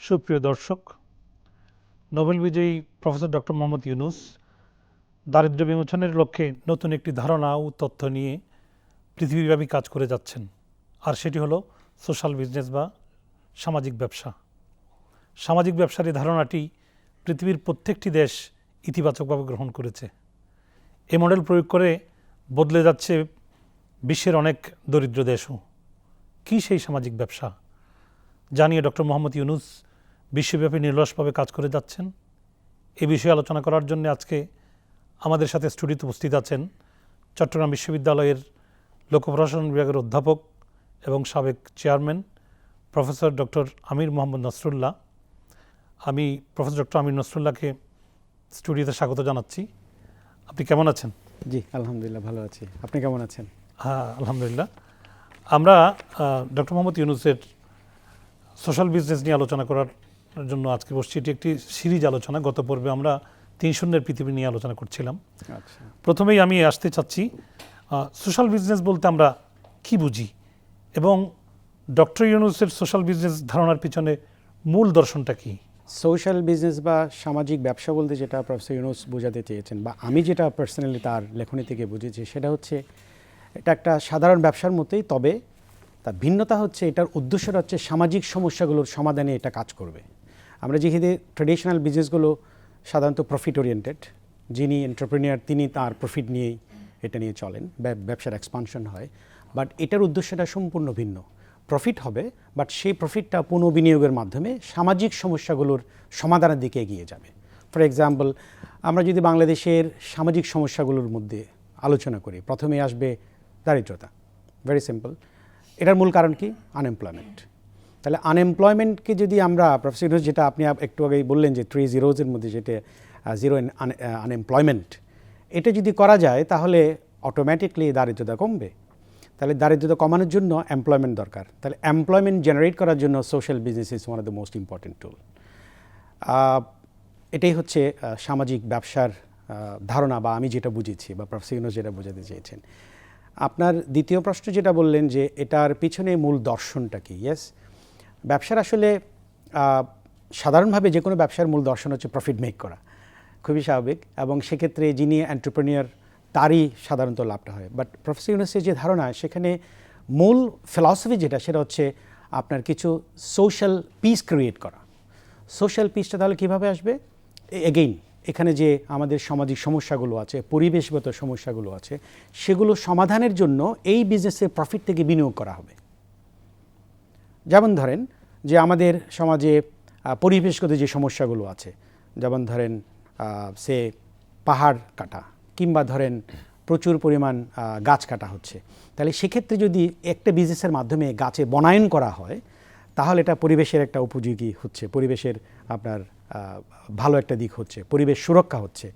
সুপ্রিয় দর্শক, নোবেল বিজয়ী প্রফেসর ডক্টর মোহাম্মদ ইউনুস দারিদ্র্য বিমোচনের লক্ষ্যে নতুন একটি ধারণা ও তথ্য নিয়ে পৃথিবীব্যাপী কাজ করে যাচ্ছেন। আর সেটি হলো সোশ্যাল বিজনেস বা সামাজিক ব্যবসা। সামাজিক ব্যবসার এই ধারণাটি পৃথিবীর প্রত্যেকটি দেশ ইতিবাচকভাবে গ্রহণ করেছে। এ মডেল প্রয়োগ করে বদলে যাচ্ছে বিশ্বের অনেক দরিদ্র দেশও। কী সেই সামাজিক ব্যবসা? জানিয়ে ডক্টর মোহাম্মদ ইউনুস বিশ্বব্যাপী নির্লসভাবে কাজ করে যাচ্ছেন। এ বিষয়ে আলোচনা করার জন্য আজকে আমাদের সাথে স্টুডিওতে উপস্থিত আছেন চট্টগ্রাম বিশ্ববিদ্যালয়ের লোকপ্রশাসন বিভাগের অধ্যাপক এবং সাবেক chairman professor doctor Amir Mohammad Nasrullah. আমি প্রফেসর ডক্টর আমির নসরুল্লাহকে স্টুডিওতে স্বাগত জানাচ্ছি। আপনি কেমন আছেন? জি আলহামদুলিল্লাহ ভালো আছি। আপনি কেমন আছেন? হ্যাঁ আলহামদুলিল্লাহ। আমরা ডক্টর মোহাম্মদ ইউনুসের সোশ্যাল বিজনেস নিয়ে আলোচনা করার জন্য আজকে বসছি। এটি একটি সিরিজ আলোচনা। গত পর্বে আমরা তিন শূন্যের পৃথিবী নিয়ে আলোচনা করছিলাম। আচ্ছা। প্রথমেই আমি আসতে চাচ্ছি সোশ্যাল বিজনেস বলতে আমরা কি বুঝি এবং ডক্টর ইউনুসের সোশ্যাল বিজনেস ধারণার পিছনে মূল দর্শনটা কি? সোশ্যাল বিজনেস বা সামাজিক ব্যবসা বলতে যেটা প্রফেসর ইউনুস বোঝাতে চেয়েছেন বা আমি যেটা পার্সোনালি তার লেখনী থেকে বুঝেছি সেটা হচ্ছে এটা একটা সাধারণ ব্যবসার মতোই তবে তার ভিন্নতা হচ্ছে এটার উদ্দেশ্যটা হচ্ছে সামাজিক সমস্যাগুলোর সমাধানে এটা কাজ করবে। আমরা যেহেতু ট্রেডিশনাল বিজনেসগুলো সাধারণত প্রফিট ওরিয়েন্টেড যিনি এন্টারপ্রেনিয়ার তিনি তার প্রফিট নিয়েই এটা নিয়ে চলেন ব্যবসার এক্সপানশন হয়। বাট এটার উদ্দেশ্যটা সম্পূর্ণ ভিন্ন। প্রফিট হবে বাট সেই প্রফিটটা পুনঃবিনিয়োগের মাধ্যমে সামাজিক সমস্যাগুলোর সমাধানের দিকে এগিয়ে যাবে। ফর এক্সাম্পল আমরা যদি বাংলাদেশের সামাজিক সমস্যাগুলোর মধ্যে আলোচনা করি প্রথমে আসবে দারিদ্রতা। ভেরি সিম্পল এটার মূল কারণ কি? আনএমপ্লয়মেন্ট তাহলে আনএমপ্লয়মেন্টকে যদি আমরা প্রফেসর ইউনুস, যেটা আপনি একটু আগেই বললেন যে থ্রি জিরোজের মধ্যে যেটা জিরো আনএমপ্লয়মেন্ট এটা যদি করা যায়, তাহলে অটোমেটিকলি দারিদ্রতা কমবে। তাহলে দারিদ্রতা কমানোর জন্য এমপ্লয়মেন্ট দরকার। তাহলে এমপ্লয়মেন্ট জেনারেট করার জন্য social business is one of the most important tool এটাই হচ্ছে সামাজিক ব্যবসার ধারণা বা আমি যেটা বুঝেছি বা প্রফেসর ইউনুস যেটা বোঝাতে চেয়েছেন। আপনার দ্বিতীয় প্রশ্ন যেটা বললেন যে এটার পিছনে মূল দর্শনটা কি? ইয়েস ব্যবসার আসলে সাধারণভাবে যে কোনো ব্যবসার মূল দর্শন হচ্ছে প্রফিট মেক করা। খুবই স্বাভাবিক এবং সেক্ষেত্রে যিনি এন্টারপ্রেনিয়ার তারই সাধারণত লাভটা হয়। বাট প্রফেসর ইউনুসের যে ধারণা, সেখানে মূল ফিলসফি যেটা, সেটা হচ্ছে আপনার কিছু সোশ্যাল পিস ক্রিয়েট করা। সোশ্যাল পিসটা তাহলে কীভাবে আসবে? এগেইন এখানে যে আমাদের সামাজিক সমস্যাগুলো আছে, পরিবেশগত সমস্যাগুলো আছে, সেগুলো সমাধানের জন্য এই বিজনেসের প্রফিট থেকে বিনিয়োগ করা হবে। যেমন ধরেন যে আমাদের সমাজে পরিবেশগত যে সমস্যাগুলো আছে, যেমন ধরেন সে পাহাড় কাটা কিংবা ধরেন প্রচুর পরিমাণ গাছ কাটা হচ্ছে। তাহলে সেক্ষেত্রে যদি একটা বিজনেসের মাধ্যমে গাছে বনায়ন করা হয়, তাহলে এটা পরিবেশের একটা উপযোগী হচ্ছে, পরিবেশের আপনার ভালো একটা দিক হচ্ছে, পরিবেশ সুরক্ষা হচ্ছে।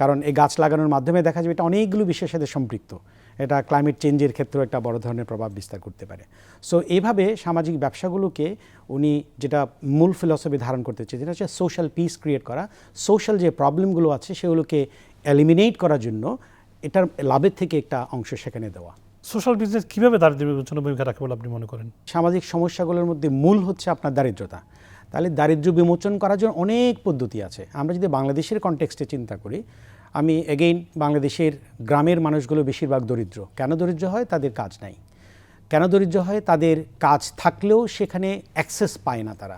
কারণ এই গাছ লাগানোর মাধ্যমে দেখা যাবে এটা অনেকগুলো বিশ্বের সাথে সম্পৃক্ত। এটা ক্লাইমেট চেঞ্জের ক্ষেত্রেও একটা বড় ধরনের প্রভাব বিস্তার করতে পারে। সো এইভাবে সামাজিক ব্যবসাগুলোকে উনি যেটা মূল ফিলসফি ধারণ করতে চেয়েছেন যেটা হচ্ছে সোশ্যাল পিস ক্রিয়েট করা। সোশ্যাল যে প্রবলেমগুলো আছে সেগুলোকে এলিমিনেট করার জন্য এটার লাভের থেকে একটা অংশ সেখানে দেওয়া। সোশ্যাল বিজনেস কীভাবে দারিদ্র্য বিমোচনে ভূমিকা রাখে বলে আপনি মনে করেন? সামাজিক সমস্যাগুলোর মধ্যে মূল হচ্ছে আপনার দারিদ্রতা। তাহলে দারিদ্র্য বিমোচন করার জন্য অনেক পদ্ধতি আছে। আমরা যদি বাংলাদেশের কনটেক্সটে চিন্তা করি আমি এগেইন বাংলাদেশের গ্রামের মানুষগুলো বেশিরভাগ দরিদ্র। কেন দরিদ্র হয়? তাদের কাজ নাই। কেন দরিদ্র হয়? তাদের কাজ থাকলেও সেখানে অ্যাক্সেস পায় না তারা।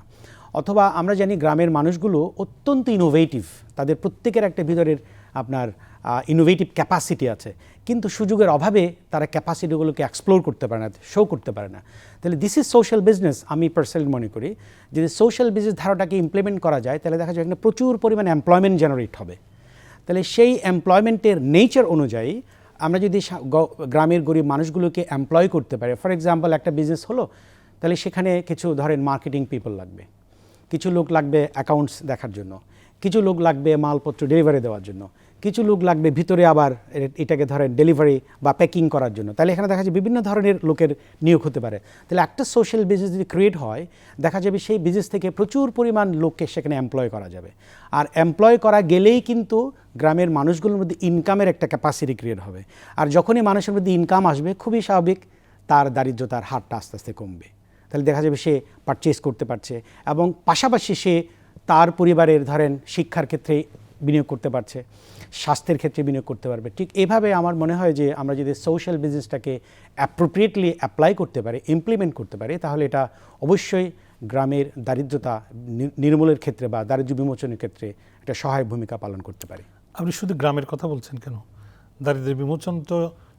অথবা আমরা জানি গ্রামের মানুষগুলো অত্যন্ত ইনোভেটিভ তাদের প্রত্যেকের একটা ভিতরের আপনার ইনোভেটিভ ক্যাপাসিটি আছে। কিন্তু সুযোগের অভাবে তারা ক্যাপাসিটিগুলোকে এক্সপ্লোর করতে পারে না শো করতে পারে না। তাহলে দিস ইজ সোশ্যাল বিজনেস আমি পার্সোনালি মনে করি। যদি সোশ্যাল বিজনেস ধারাটাকে ইমপ্লিমেন্ট করা যায়, তাহলে দেখা যায় এখানে প্রচুর পরিমাণ এমপ্লয়মেন্ট জেনারেট হবে। তাহলে সেই এমপ্লয়মেন্টের নেচার অনুযায়ী আমরা যদি গ্রামের গরিব মানুষগুলোকে এমপ্লয় করতে পারি। ফর এক্সাম্পল একটা বিজনেস হলো, তাহলে সেখানে কিছু ধরেন মার্কেটিং পিপল লাগবে। কিছু লোক লাগবে অ্যাকাউন্টস দেখার জন্য। কিছু লোক লাগবে মালপত্র ডেলিভারি দেওয়ার জন্য। কিছু লোক লাগবে, ভিতরে আবার এটাকে ধরেন ডেলিভারি বা প্যাকিং করার জন্য। তাহলে এখানে দেখা যায় বিভিন্ন ধরনের লোকের নিয়োগ হতে পারে। তাহলে একটা সোশ্যাল বিজনেস যদি ক্রিয়েট হয়, দেখা যাবে সেই বিজনেস থেকে প্রচুর পরিমাণ লোককে সেখানে এমপ্লয় করা যাবে। আর এমপ্লয় করা গেলেই কিন্তু গ্রামের মানুষগুলোর মধ্যে ইনকামের একটা ক্যাপাসিটি ক্রিয়েট হবে। আর যখনই মানুষের মধ্যে ইনকাম আসবে, খুবই স্বাভাবিক তার দারিদ্রতার হারটা আস্তে আস্তে কমবে। তাহলে দেখা যাবে সে পারচেস করতে পারছে এবং পাশাপাশি সে তার পরিবারের ধরেন শিক্ষার ক্ষেত্রে বিনিয়োগ করতে পারছে, স্বাস্থ্যের ক্ষেত্রে বিনিয়োগ করতে পারবে। ঠিক এভাবে আমার মনে হয় যে আমরা যদি সোশ্যাল বিজনেসটাকে অ্যাপ্রোপ্রিয়েটলি অ্যাপ্লাই করতে পারি ইমপ্লিমেন্ট করতে পারি, তাহলে এটা অবশ্যই গ্রামের দারিদ্রতা নির্মূলের ক্ষেত্রে বা দারিদ্র বিমোচনের ক্ষেত্রে একটা সহায়ক ভূমিকা পালন করতে পারে। আপনি শুধু গ্রামের কথা বলছেন কেন? দারিদ্র বিমোচন তো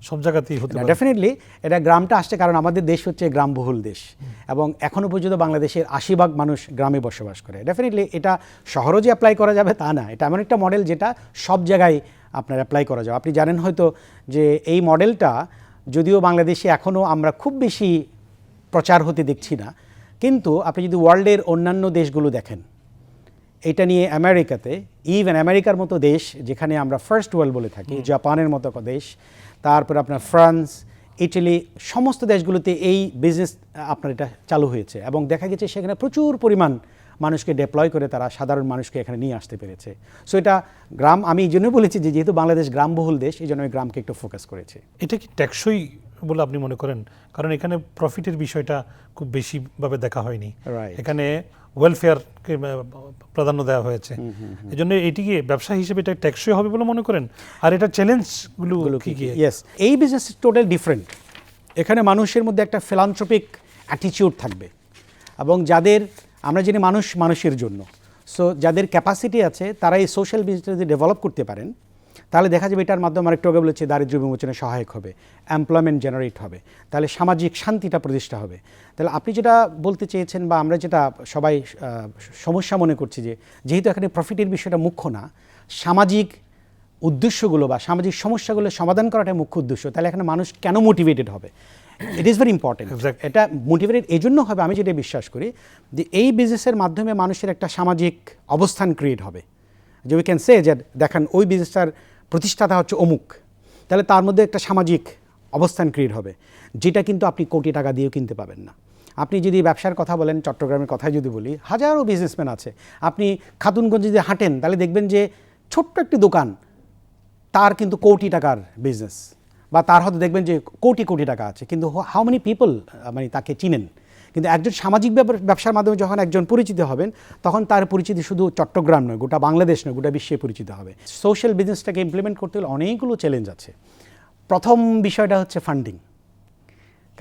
সব জায়গাতেই হতে পারে। ডেফিনেটলি এটা গ্রামটা আসছে কারণ আমাদের দেশ হচ্ছে গ্রামবহুল দেশ এবং এখনও পর্যন্ত বাংলাদেশের আশি ভাগ মানুষ গ্রামে বসবাস করে। ডেফিনেটলি এটা শহরও যে অ্যাপ্লাই করা যাবে তা না এটা এমন একটা মডেল যেটা সব জায়গায় আপনার অ্যাপ্লাই করা যাবে। আপনি জানেন হয়তো যে এই মডেলটা যদিও বাংলাদেশে এখনও আমরা খুব বেশি প্রচার হতে দেখছি না কিন্তু আপনি যদি ওয়ার্ল্ডের অন্যান্য দেশগুলো দেখেন এটা নিয়ে আমেরিকাতে ইভেন আমেরিকার মতো দেশ যেখানে আমরা ফার্স্ট ওয়ার্ল্ড বলে থাকি জাপানের মতো দেশ তারপর আপনার ফ্রান্স ইটালি সমস্ত দেশগুলোতে এই বিজনেস আপনার এটা চালু হয়েছে এবং দেখা গেছে সেখানে প্রচুর পরিমাণ মানুষকে ডেপ্লয় করে তারা সাধারণ মানুষকে এখানে নিয়ে আসতে পেরেছে। সো এটা গ্রাম আমি এই জন্য বলেছি যে যেহেতু বাংলাদেশ গ্রামবহুল দেশ এই জন্য আমি গ্রামকে একটু ফোকাস করেছে। এটা কি টেকসই বলে আপনি মনে করেন? কারণ এখানে প্রফিটের বিষয়টা খুব বেশিভাবে দেখা হয়নি. এখানে ওয়েলফেয়ারকে প্রাধান্য দেওয়া হয়েছে। এই জন্য এটিকে ব্যবসা হিসেবে এটা ট্যাক্সই হবে বলে মনে করেন? আর এটা চ্যালেঞ্জগুলো কি কি ইয়েস এই বিজনেস টোটাল ডিফারেন্ট এখানে মানুষের মধ্যে একটা ফিলান্থ্রপিক অ্যাটিটিউড থাকবে। এবং যাদের আমরা জানি মানুষ মানুষের জন্য। সো যাদের ক্যাপাসিটি আছে তারা এই সোশ্যাল বিজনেস ডেভেলপ করতে পারেন তাহলে দেখা যাবে এটার মাধ্যমে আরেকটু আগে বলেছে দারিদ্র্য বিমোচনে সহায়ক হবে এমপ্লয়মেন্ট জেনারেট হবে তাহলে সামাজিক শান্তিটা প্রতিষ্ঠা হবে। তাহলে আপনি যেটা বলতে চেয়েছেন বা আমরা যেটা সবাই সমস্যা মনে করছি যে যেহেতু এখানে প্রফিটের বিষয়টা মুখ্য না সামাজিক উদ্দেশ্যগুলো বা সামাজিক সমস্যাগুলো সমাধান করাটাই মুখ্য উদ্দেশ্য তাহলে এখানে মানুষ কেন মোটিভেটেড হবে? ইট ইজ ভেরি ইম্পর্টেন্ট এটা মোটিভেটেড এই জন্য হবে আমি যেটা বিশ্বাস করি যে এই বিজনেসের মাধ্যমে মানুষের একটা সামাজিক অবস্থান ক্রিয়েট হবে। যে উই ক্যান সে যে দেখেন ওই বিজনেসটার প্রতিষ্ঠাতা হচ্ছে অমুক। তাহলে তার মধ্যে একটা সামাজিক অবস্থান ক্রিয়েট হবে, যেটা কিন্তু আপনি কোটি টাকা দিয়েও কিনতে পাবেন না। আপনি যদি ব্যবসার কথা বলেন, চট্টগ্রামের কথাই যদি বলি, হাজারো বিজনেসম্যান আছে। আপনি খাতুনগঞ্জ যদি হাঁটেন, তাহলে দেখবেন যে ছোট্ট একটি দোকান, তার কিন্তু কোটি টাকার বিজনেস বা তার হয়তো দেখবেন যে কোটি কোটি টাকা আছে। কিন্তু হাউ মেনি পিপল মানে তাকে চিনেন? কিন্তু একজন সামাজিক ব্যবসার মাধ্যমে যখন একজন পরিচিত হবেন, তখন তার পরিচিতি শুধু চট্টগ্রাম নয়, গোটা বাংলাদেশ নয়, গোটা বিশ্বে পরিচিত হবে। সোশ্যাল বিজনেসটাকে ইমপ্লিমেন্ট করতে হলে অনেকগুলো চ্যালেঞ্জ আছে। প্রথম বিষয়টা হচ্ছে ফান্ডিং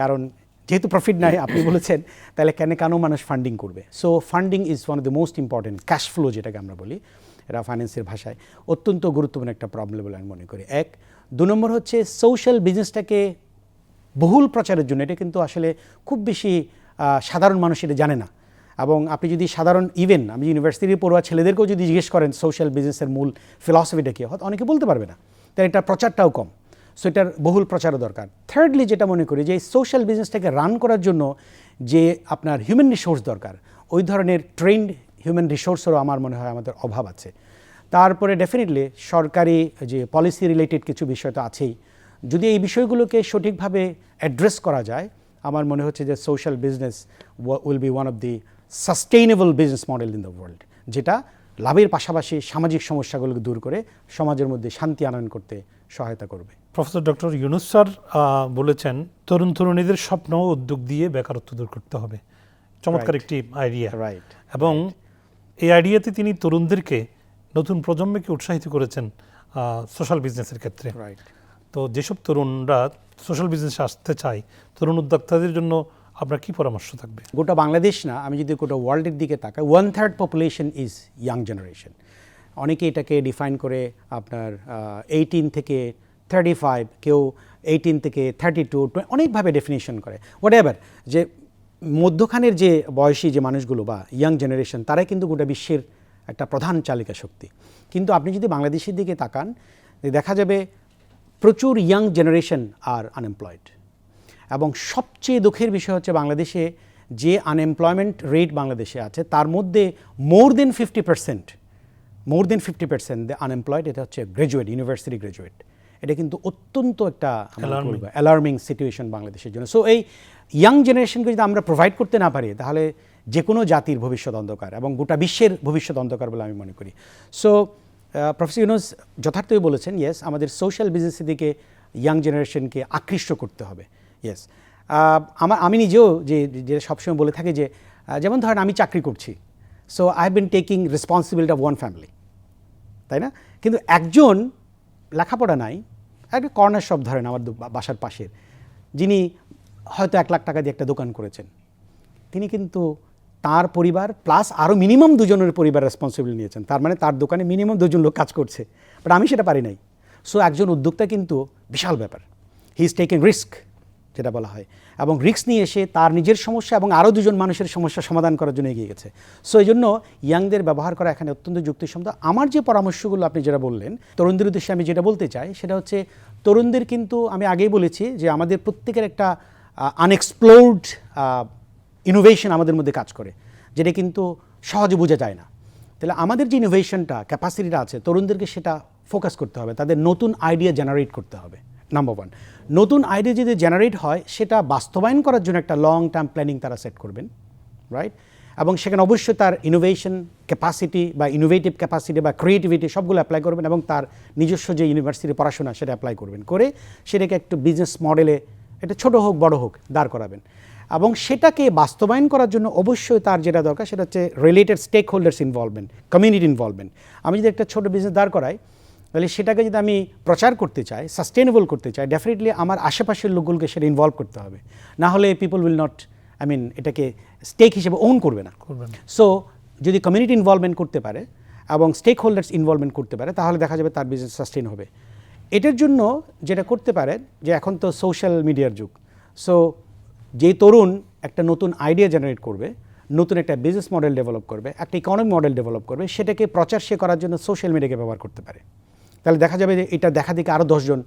কারণ যেহেতু প্রফিট নাই, আপনি বলেছেন, তাহলে কেন কেন মানুষ ফান্ডিং করবে? So funding is one of the most important cash flow যেটাকে আমরা বলি, এটা ফাইন্যান্সের ভাষায়, অত্যন্ত গুরুত্বপূর্ণ একটা প্রবলেম বলে আমি মনে করি। এক, দু নম্বর হচ্ছে সোশ্যাল বিজনেসটাকে বহুল প্রচারের জন্য, এটা কিন্তু আসলে খুব বেশি সাধারণ মানুষ এটা জানে না। এবং আপনি যদি সাধারণ ইভেন আমি ইউনিভার্সিটির পড়ুয়া ছেলেদেরকেও যদি জিজ্ঞেস করেন সোশ্যাল বিজনেসের মূল ফিলসফিটা কী, হয়তো অনেকে বলতে পারবে না। তাই এটা প্রচারটাও কম। সো এটার বহুল প্রচারও দরকার। থার্ডলি যেটা মনে করি যে সোশ্যাল বিজনেসটাকে রান করার জন্য যে আপনার হিউম্যান রিসোর্স দরকার, ওই ধরনের ট্রেন্ড হিউম্যান রিসোর্সেরও আমার মনে হয় আমাদের অভাব আছে। তারপরে ডেফিনেটলি সরকারি যে পলিসি রিলেটেড কিছু বিষয় তো আছেই। যদি এই বিষয়গুলোকে সঠিকভাবে অ্যাড্রেস করা যায় আমার মনে হচ্ছে যে social business will be one of the sustainable business model in the world যেটা লাভের পাশাপাশি সামাজিক সমস্যাগুলোকে দূর করে সমাজের মধ্যে শান্তি আনয়ন করতে সহায়তা করবে। প্রফেসর ডক্টর ইউনুস স্যার বলেছেন তরুণ তরুণীদের স্বপ্ন উদ্যোগ দিয়ে বেকারত্ব দূর করতে হবে। চমৎকার একটি আইডিয়া রাইট এবং এই আইডিয়াতে তিনি তরুণদেরকে নতুন প্রজন্মকে উৎসাহিত করেছেন সোশ্যাল বিজনেসের ক্ষেত্রে। রাইট তো যেসব তরুণরা সোশ্যাল বিজনেসে আসতে চায় তরুণ উদ্যোক্তাদের জন্য আপনার কি পরামর্শ থাকবে? গোটা বাংলাদেশ না, আমি যদি গোটা ওয়ার্ল্ডের দিকে তাকাই one third population is young generation অনেকে এটাকে ডিফাইন করে আপনার এইটিন থেকে থার্টি ফাইভ কেউ এইটিন থেকে থার্টি টু অনেকভাবে ডেফিনেশন করে। হোয়াট এভার যে মধ্যখানের যে বয়সী যে মানুষগুলো বা ইয়াং জেনারেশন তারাই কিন্তু গোটা বিশ্বের একটা প্রধান চালিকা শক্তি। কিন্তু আপনি যদি বাংলাদেশের দিকে তাকান, দেখা যাবে প্রচুর ইয়াং জেনারেশন আর আনএমপ্লয়েড এবং সবচেয়ে দুঃখের বিষয় হচ্ছে বাংলাদেশে যে আনএমপ্লয়মেন্ট রেট বাংলাদেশে আছে তার মধ্যে more than fifty percent more than fifty percent the unemployed এটা হচ্ছে গ্রাজুয়েট ইউনিভার্সিটি গ্রাজুয়েট এটা কিন্তু অত্যন্ত একটা. অ্যালার্মিং সিচুয়েশন বাংলাদেশের জন্য। সো এই ইয়াং জেনারেশনকে যদি আমরা প্রোভাইড করতে না পারি তাহলে যে কোনো জাতির ভবিষ্যৎ অন্ধকার এবং গোটা বিশ্বের ভবিষ্যৎ অন্ধকার বলে আমি মনে করি। সো প্রফেসর ইউনুস যথার্থই বলেছেন ইয়েস আমাদের সোশ্যাল বিজনেসের দিকে ইয়াং জেনারেশনকে আকৃষ্ট করতে হবে ইয়েস আমার আমি নিজেও যে যে সবসময় বলে থাকি যে যেমন ধরেন আমি চাকরি করছি so I have been taking responsibility of one family তাই না? কিন্তু একজন লেখাপড়া নাই একটা কর্নার শপ ধরেন আমার বাসার পাশের, যিনি হয়তো এক লাখ টাকা দিয়ে একটা দোকান করেছেন, তিনি কিন্তু তার পরিবার প্লাস আরও মিনিমাম দুজনের পরিবার রেসপন্সিবিলিটি নিয়েছেন। তার মানে তার দোকানে মিনিমাম দুজন লোক কাজ করছে। বাট আমি সেটা পারি নাই। সো একজন উদ্যোক্তা কিন্তু বিশাল ব্যাপার। হি ইজ টেকিং রিস্ক যেটা বলা হয়। এবং রিস্ক নিয়ে এসে তার নিজের সমস্যা এবং আরও দুজন মানুষের সমস্যা সমাধান করার জন্য এগিয়ে গেছে। সো এই জন্য ইয়াংদের ব্যবহার করা এখানে অত্যন্ত যুক্তিসম্মত। আমার যে পরামর্শগুলো আপনি যেটা বললেন, তরুণদের উদ্দেশ্যে আমি যেটা বলতে চাই, সেটা হচ্ছে তরুণদের কিন্তু আমি আগেই বলেছি যে আমাদের প্রত্যেকের একটা আনএক্সপ্লোর্ড ইনোভেশন আমাদের মধ্যে কাজ করে, যেটা কিন্তু সহজে বোঝা যায় না। তাহলে আমাদের যে ইনোভেশনটা ক্যাপাসিটিটা আছে, তরুণদেরকে সেটা ফোকাস করতে হবে, তাদের নতুন আইডিয়া জেনারেট করতে হবে নাম্বার ওয়ান নতুন আইডিয়া যদি জেনারেট হয়, সেটা বাস্তবায়ন করার জন্য একটা লং টার্ম প্ল্যানিং তারা সেট করবেন রাইট এবং সেখানে অবশ্যই তার ইনোভেশন ক্যাপাসিটি বা ইনোভেটিভ ক্যাপাসিটি বা ক্রিয়েটিভিটি সবগুলো অ্যাপ্লাই করবেন এবং তার নিজস্ব যে ইউনিভার্সিটি পড়াশোনা, সেটা অ্যাপ্লাই করবেন। করে সেটাকে একটু বিজনেস মডেলে এটা ছোট হোক, বড় হোক, দাঁড় করাবেন। এবং সেটাকে বাস্তবায়ন করার জন্য অবশ্যই তার যেটা দরকার সেটা হচ্ছে related stakeholders involvement community involvement আমি যদি একটা ছোটো বিজনেস দাঁড় করাই তাহলে সেটাকে যদি আমি প্রচার করতে চাই সাস্টেনেবল করতে চাই ডেফিনেটলি আমার আশেপাশের লোকগুলোকে সেটা ইনভলভ করতে হবে। না হলে people will not I mean এটাকে স্টেক হিসেবে ওন করবে না। সো যদি কমিউনিটি ইনভলভমেন্ট করতে পারে এবং স্টেক হোল্ডার্স ইনভলভমেন্ট করতে পারে তাহলে দেখা যাবে তার বিজনেস সাস্টেন হবে। এটার জন্য যেটা করতে পারে যে এখন তো সোশ্যাল মিডিয়ার যুগ। সো যে তরুণ একটা নতুন আইডিয়া জেনারেট করবে নতুন একটা বিজনেস মডেল ডেভেলপ করবে একটা ইকোনমি মডেল ডেভেলপ করবে সেটাকে প্রচার সে করার জন্য সোশ্যাল মিডিয়াকে ব্যবহার করতে পারে। তাহলে দেখা যাবে যে এটা দেখা দেখে আরও দশজন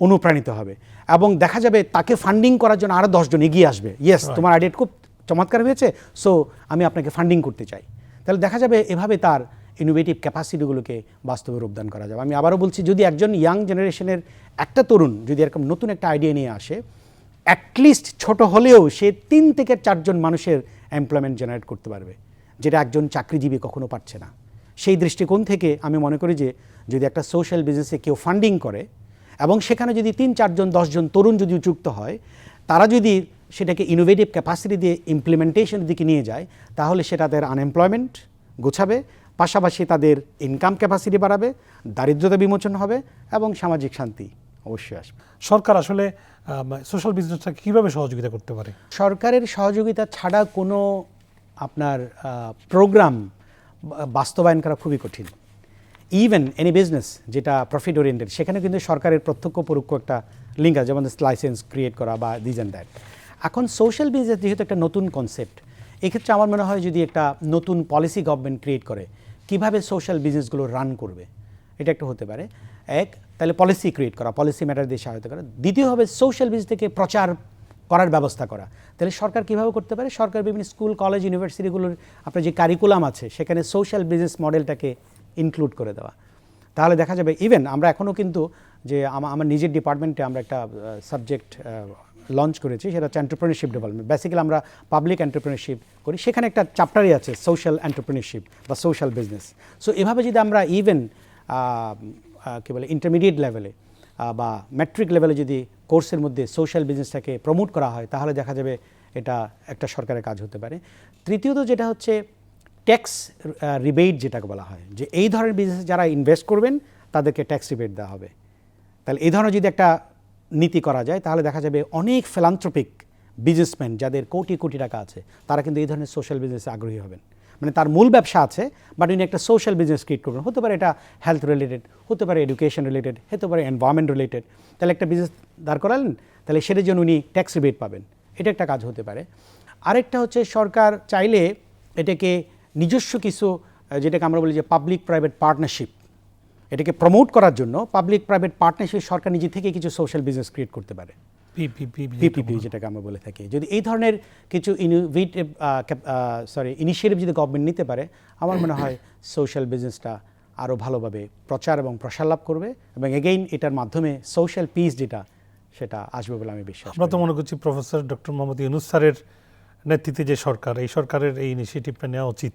অনুপ্রাণিত হবে এবং দেখা যাবে তাকে ফান্ডিং করার জন্য আরও দশজন এগিয়ে আসবে। ইয়েস তোমার আইডিয়া খুব চমৎকার হয়েছে সো আমি আপনাকে ফান্ডিং করতে চাই। তাহলে দেখা যাবে এভাবে তার ইনোভেটিভ ক্যাপাসিটিগুলোকে বাস্তবে রূপদান করা যাবে। আমি আবারও বলছি যদি একজন ইয়াং জেনারেশনের একটা তরুণ যদি এরকম নতুন একটা আইডিয়া নিয়ে আসে অ্যাটলিস্ট ছোট হলেও সে তিন থেকে চারজন মানুষের এমপ্লয়মেন্ট জেনারেট করতে পারবে, যেটা একজন চাকরিজীবী কখনো পারছে না। সেই দৃষ্টিকোণ থেকে আমি মনে করি যে যদি একটা সোশ্যাল বিজনেসে কেউ ফান্ডিং করে এবং সেখানে যদি তিন, চারজন, দশজন তরুণ যদি যুক্ত হয়, তারা যদি সেটাকে ইনোভেটিভ ক্যাপাসিটি দিয়ে ইমপ্লিমেন্টেশনের দিকে নিয়ে যায়, তাহলে সেটা তাদের আনএমপ্লয়মেন্ট গোছাবে, পাশাপাশি তাদের ইনকাম ক্যাপাসিটি বাড়াবে, দারিদ্রতা বিমোচন হবে এবং সামাজিক শান্তি অবশ্যই আসবে। সরকার আসলে সোশ্যাল বিজনেসটাকে কীভাবে সহযোগিতা করতে পারে? সরকারের সহযোগিতা ছাড়া কোনো আপনার প্রোগ্রাম বাস্তবায়ন করা খুবই কঠিন। ইভেন এনি বিজনেস যেটা প্রফিট ওরিয়েন্টেড সেখানে কিন্তু সরকারের প্রত্যক্ষ পরোক্ষ একটা লিঙ্ক আছে যেমন লাইসেন্স ক্রিয়েট করা বা দিস অ্যান্ড দ্যাট এখন সোশ্যাল বিজনেস যেহেতু একটা নতুন কনসেপ্ট এক্ষেত্রে আমার মনে হয় যদি একটা নতুন পলিসি গভর্নমেন্ট ক্রিয়েট করে কীভাবে সোশ্যাল বিজনেসগুলো রান করবে এটা একটা হতে পারে। এক, তাহলে পলিসি ক্রিয়েট করা পলিসি ম্যাটার দিয়ে সহায়তা করা। দ্বিতীয় হবে সোশ্যাল বিজনেস থেকে প্রচার করার ব্যবস্থা করা। তাহলে সরকার কীভাবে করতে পারে? সরকার বিভিন্ন স্কুল কলেজ ইউনিভার্সিটিগুলোর আপনার যে কারিকুলাম আছে, সেখানে সোশ্যাল বিজনেস মডেলটাকে ইনক্লুড করে দেওয়া। তাহলে দেখা যাবে ইভেন আমরা এখনও কিন্তু যে আমার নিজের ডিপার্টমেন্টে আমরা একটা সাবজেক্ট লঞ্চ করেছি, সেটা হচ্ছে এন্টারপ্রেনারশিপ ডেভেলপমেন্ট বেসিক্যালি আমরা পাবলিক এন্টারপ্রেনারশিপ করি। সেখানে একটা চ্যাপ্টারই আছে সোশ্যাল এন্টারপ্রেনারশিপ বা সোশ্যাল বিজনেস সো এভাবে যদি আমরা ইভেন কী বলে ইন্টারমিডিয়েট লেভেলে বা ম্যাট্রিক লেভেলে যদি কোর্সের মধ্যে সোশ্যাল বিজনেসটাকে প্রমোট করা হয়, তাহলে দেখা যাবে এটা একটা সরকারের কাজ হতে পারে। তৃতীয়ত যেটা হচ্ছে ট্যাক্স রিবেট যেটাকে বলা হয়, যে এই ধরনের বিজনেসে যারা ইনভেস্ট করবেন, তাদেরকে ট্যাক্স রিবেট দেওয়া হবে। তাহলে এই ধরনের যদি একটা নীতি করা যায়, তাহলে দেখা যাবে অনেক ফিলান্থ্রপিক বিজনেসম্যান যাদের কোটি কোটি টাকা আছে, তারা কিন্তু এই ধরনের সোশ্যাল বিজনেসে আগ্রহী হবেন। মানে তার মূল ব্যবসা আছে বাট উনি একটা সোশ্যাল বিজনেস ক্রিয়েট করবেন। হতে পারে এটা হেলথ রিলেটেড হতে পারে এডুকেশন রিলেটেড হতে পারে এনভায়রনমেন্ট রিলেটেড তাহলে একটা বিজনেস দাঁড় করালেন, তাহলে সেটার জন্য উনি ট্যাক্স রিবেট পাবেন। এটা একটা কাজ হতে পারে। আরেকটা হচ্ছে সরকার চাইলে এটাকে নিজস্ব কিছু যেটাকে আমরা বলি যে পাবলিক প্রাইভেট পার্টনারশিপ এটাকে প্রমোট করার জন্য পাবলিক প্রাইভেট পার্টনারশিপ সরকার নিজে থেকে কিছু সোশ্যাল বিজনেস ক্রিয়েট করতে পারে। পিপিপি যেটাকে আমরা বলে থাকি। যদি এই ধরনের কিছু ইনোভেটিভ সরি ইনিশিয়েটিভ যদি গভর্নমেন্ট নিতে পারে আমার মনে হয় সোশ্যাল বিজনেসটা আরও ভালোভাবে প্রচার এবং প্রসার লাভ করবে এবং এগেইন এটার মাধ্যমে সোশ্যাল পিস যেটা সেটা আসবে বলে আমি বিশ্বাস আমরা তো মনে করছি প্রফেসর ডক্টর মোহাম্মদ ইউনুস স্যারের নেতৃত্বে যে সরকার এই সরকারের এই ইনিশিয়েটিভটা নেওয়া উচিত।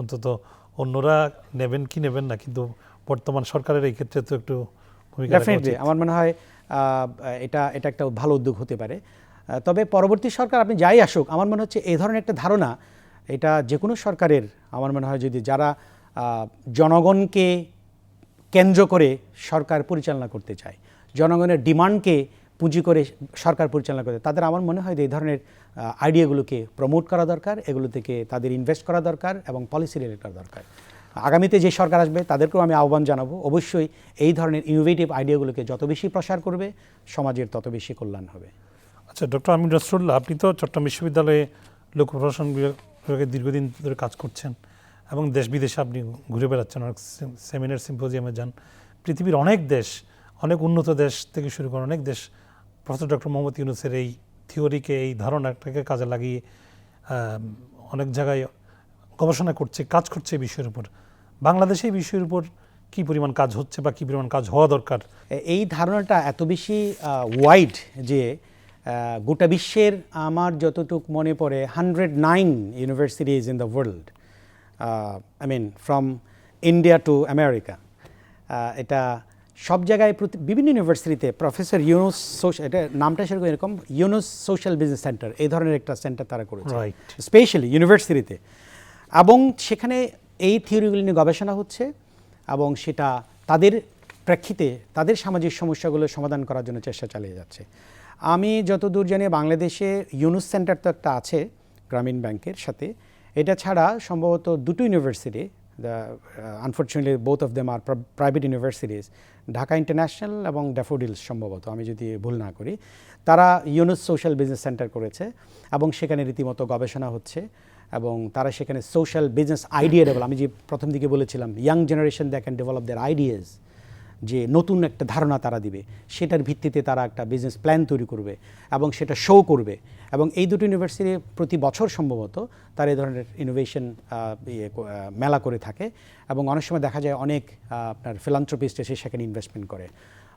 অন্তত অন্যরা নেবেন কি নেবেন না কিন্তু বর্তমান সরকারের এই ক্ষেত্রে তো একটু ভূমিকা আমার মনে হয় এটা এটা একটা ভালো উদ্যোগ হতে পারে। তবে পরবর্তী সরকার আপনি যাই আসুক, আমার মনে হচ্ছে এই ধরনের একটা ধারণা, এটা যে কোনো সরকারের, আমার মনে হয় যদি যারা জনগণকে কেন্দ্র করে সরকার পরিচালনা করতে চায়, জনগণের ডিমান্ডকে পুঁজি করে সরকার পরিচালনা করতে, তাদের আমার মনে হয় যে এই ধরনের আইডিয়াগুলোকে প্রমোট করা দরকার, এগুলো থেকে তাদের ইনভেস্ট করা দরকার এবং পলিসি রিলেট করা দরকার। আগামীতে যে সরকার আসবে, তাদেরকেও আমি আহ্বান জানাব। অবশ্যই এই ধরনের ইনোভেটিভ আইডিয়াগুলোকে যত বেশি প্রসার করবে, সমাজের তত বেশি কল্যাণ হবে। আচ্ছা ডক্টর আমিন রসুল্লাহ আপনি তো চট্টগ্রাম বিশ্ববিদ্যালয়ে লোক প্রশাসন বিভাগে দীর্ঘদিন ধরে কাজ করছেন এবং দেশ বিদেশে আপনি ঘুরে বেড়াচ্ছেন, অনেক সেমিনার, সিম্পোজিয়ামে যান। পৃথিবীর অনেক দেশ, অনেক উন্নত দেশ থেকে শুরু করে অনেক দেশ প্রফেসর ডক্টর মোহাম্মদ ইউনুসের এই থিওরিকে, এই ধারণাটাকে কাজে লাগিয়ে অনেক জায়গায় গবেষণা করছে, কাজ করছে এই বিষয়ের উপর। বাংলাদেশে এই বিষয়ের উপর কী পরিমাণ কাজ হচ্ছে বা কী পরিমাণ কাজ হওয়া দরকার? এই ধারণাটা এত বেশি ওয়াইড যে গোটা বিশ্বের আমার যতটুক মনে পড়ে hundred nine universities in the world I mean from India to America এটা সব জায়গায় বিভিন্ন ইউনিভার্সিটিতে প্রফেসর ইউনুস সোশ্যাল এটা নামটা সেরকম এরকম ইউনুস সোশ্যাল বিজনেস সেন্টার এই ধরনের একটা সেন্টার তারা করেছে। স্পেশালি ইউনিভার্সিটিতে এবং সেখানে এই থিওরিগুলি নিয়ে গবেষণা হচ্ছে এবং সেটা তাদের প্রেক্ষিতে তাদের সামাজিক সমস্যাগুলো সমাধান করার জন্য চেষ্টা চালিয়ে যাচ্ছে। আমি যতদূর জানি বাংলাদেশে ইউনুস সেন্টার তো একটা আছে গ্রামীণ ব্যাংকের সাথে। এটা ছাড়া সম্ভবত দুটো university unfortunately both of them are private universities Dhaka international এবং ড্যাফোডিলস সম্ভবত, আমি যদি ভুল না করি। তারা ইউনুস সোশ্যাল বিজনেস সেন্টার করেছে এবং সেখানে রীতিমতো গবেষণা হচ্ছে। এবং তারা সেখানে সোশ্যাল বিজনেস আইডিয়া ডেভেলপ আমি যে প্রথম দিকে বলেছিলাম young generation that can develop their ideas যে নতুন একটা ধারণা তারা দিবে। সেটার ভিত্তিতে তারা একটা বিজনেস প্ল্যান তৈরি করবে এবং সেটা শো করবে। এবং এই দুটো ইউনিভার্সিটি প্রতি বছর সম্ভবত তারা এই ধরনের ইনোভেশন ইয়ে মেলা করে থাকে এবং অনেক সময় দেখা যায় অনেক আপনার ফিলান্থ্রপিস্ট এসে সেখানে ইনভেস্টমেন্ট করে।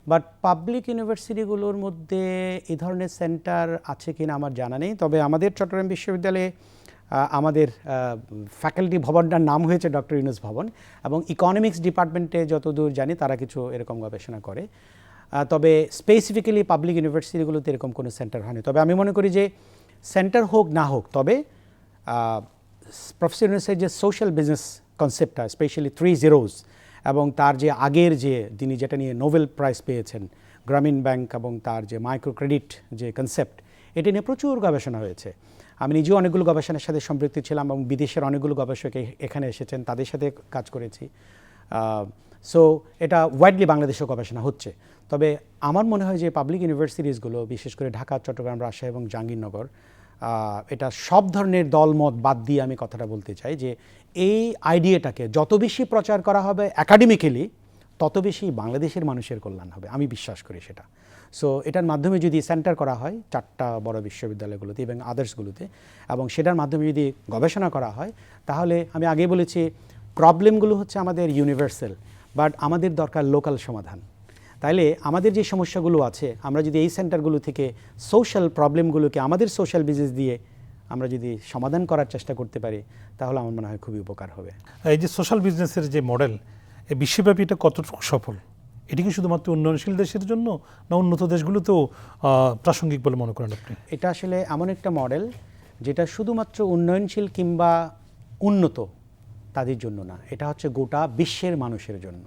বাট পাবলিক ইউনিভার্সিটিগুলোর মধ্যে এই ধরনের সেন্টার আছে কিনা আমার জানা নেই। তবে আমাদের চট্টগ্রাম বিশ্ববিদ্যালয়ে আমাদের ফ্যাকাল্টি ভবনটার নাম হয়েছে ডক্টর ইউনুস ভবন এবং ইকোনমিক্স ডিপার্টমেন্টে যতদূর জানি তারা কিছু এরকম গবেষণা করে। তবে স্পেসিফিক্যালি পাবলিক ইউনিভার্সিটিগুলোতে এরকম কোনো সেন্টার হয়নি। তবে আমি মনে করি যে সেন্টার হোক না হোক, তবে প্রফেসর ইউনুসের যে সোশ্যাল বিজনেস কনসেপ্টটা স্পেশালি থ্রি জিরোজ এবং তার যে আগের যে তিনি যেটা নিয়ে নোবেল প্রাইজ পেয়েছেন গ্রামীণ ব্যাংক এবং তার যে মাইক্রো ক্রেডিট যে কনসেপ্ট এটা নিয়ে প্রচুর গবেষণা হয়েছে। আমি নিজেও অনেকগুলো গবেষণার সাথে সম্পৃক্ত ছিলাম এবং বিদেশের অনেকগুলো গবেষক এখানে এসেছেন, তাদের সাথে কাজ করেছি। সো এটা ওয়াইডলি বাংলাদেশেও গবেষণা হচ্ছে। তবে আমার মনে হয় যে পাবলিক ইউনিভার্সিটিসগুলো বিশেষ করে ঢাকা, চট্টগ্রাম, রাজশাহী এবং জাহাঙ্গীরনগর এটা সব ধরনের দলমত বাদ দিয়ে আমি কথাটা বলতে চাই যে এই আইডিয়াটাকে যত বেশি প্রচার করা হবে একাডেমিক্যালি তত বেশি বাংলাদেশের মানুষের কল্যাণ হবে। আমি বিশ্বাস করি সেটা। সো এটার মাধ্যমে যদি সেন্টার করা হয় চারটা বড় বিশ্ববিদ্যালয়গুলোতে এবং আদার্সগুলোতে এবং সেটার মাধ্যমে যদি গবেষণা করা হয়, তাহলে আমি আগে বলেছি প্রবলেমগুলো হচ্ছে আমাদের ইউনিভার্সাল বাট আমাদের দরকার লোকাল সমাধান। তাইলে আমাদের যে সমস্যাগুলো আছে, আমরা যদি এই সেন্টারগুলো থেকে সোশ্যাল প্রবলেমগুলোকে আমাদের সোশ্যাল বিজনেস দিয়ে আমরা যদি সমাধান করার চেষ্টা করতে পারি, তাহলে আমার মনে হয় খুবই উপকার হবে। এই যে সোশ্যাল বিজনেসের যে মডেল এই বিশ্বব্যাপী এটা কতটুকু সফল? এটি কি শুধুমাত্র উন্নয়নশীল দেশের জন্য না উন্নত দেশগুলোতেও প্রাসঙ্গিক বলে মনে করেন আপনি? এটা আসলে এমন একটা মডেল যেটা শুধুমাত্র উন্নয়নশীল কিংবা উন্নত তাদের জন্য না, এটা হচ্ছে গোটা বিশ্বের মানুষের জন্য।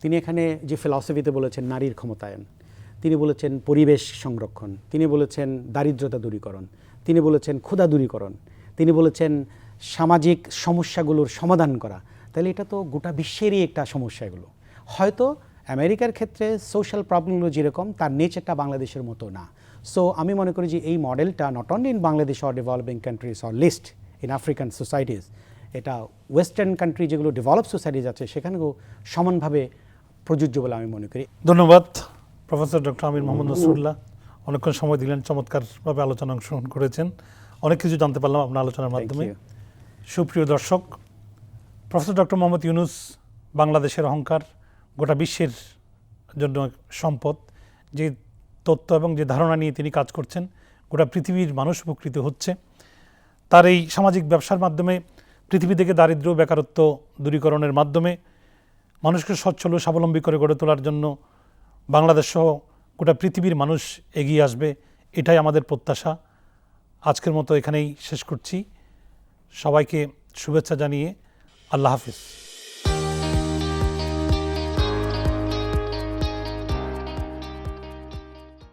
তিনি এখানে যে ফিলসফিতে বলেছেন নারীর ক্ষমতায়ন, তিনি বলেছেন পরিবেশ সংরক্ষণ, তিনি বলেছেন দারিদ্রতা দূরীকরণ, তিনি বলেছেন ক্ষুধা দূরীকরণ, তিনি বলেছেন সামাজিক সমস্যাগুলোর সমাধান করা। তাহলে এটা তো গোটা বিশ্বেরই একটা সমস্যা এগুলো। হয়তো আমেরিকার ক্ষেত্রে সোশ্যাল প্রবলেমগুলো যেরকম তার নেচারটা বাংলাদেশের মতো না। সো আমি মনে করি যে এই মডেলটা not only in Bangladesh or developing countries or least in African societies এটা ওয়েস্টার্ন কান্ট্রি যেগুলো ডেভেলপ সোসাইটিজ আছে সেখানেও সমানভাবে প্রযোজ্য বলে আমি মনে করি। ধন্যবাদ প্রফেসর ডক্টর আমির মোহাম্মদ নসরুল্লাহ অনেকক্ষণ সময় দিলেন চমৎকারভাবে আলোচনা অংশগ্রহণ করেছেন। অনেক কিছু জানতে পারলাম আপনার আলোচনার মাধ্যমে। সুপ্রিয় দর্শক প্রফেসর ডক্টর মোহাম্মদ ইউনুস বাংলাদেশের অহংকার। গোটা বিশ্বের জন্য সম্পদ। যে তথ্য এবং যে ধারণা নিয়ে তিনি কাজ করছেন, গোটা পৃথিবীর মানুষ উপকৃত হচ্ছে। তার এই সামাজিক ব্যবসার মাধ্যমে, পৃথিবী থেকে দারিদ্র্য বেকারত্ব দূরীকরণের মাধ্যমে মানুষকে সচ্ছল স্বাবলম্বী করে গড়ে তোলার জন্য বাংলাদেশ সহ গোটা পৃথিবীর মানুষ এগিয়ে আসবে, এটাই আমাদের প্রত্যাশা। আজকের মতো এখানেই শেষ করছি। সবাইকে শুভেচ্ছা জানিয়ে আল্লাহ হাফিজ।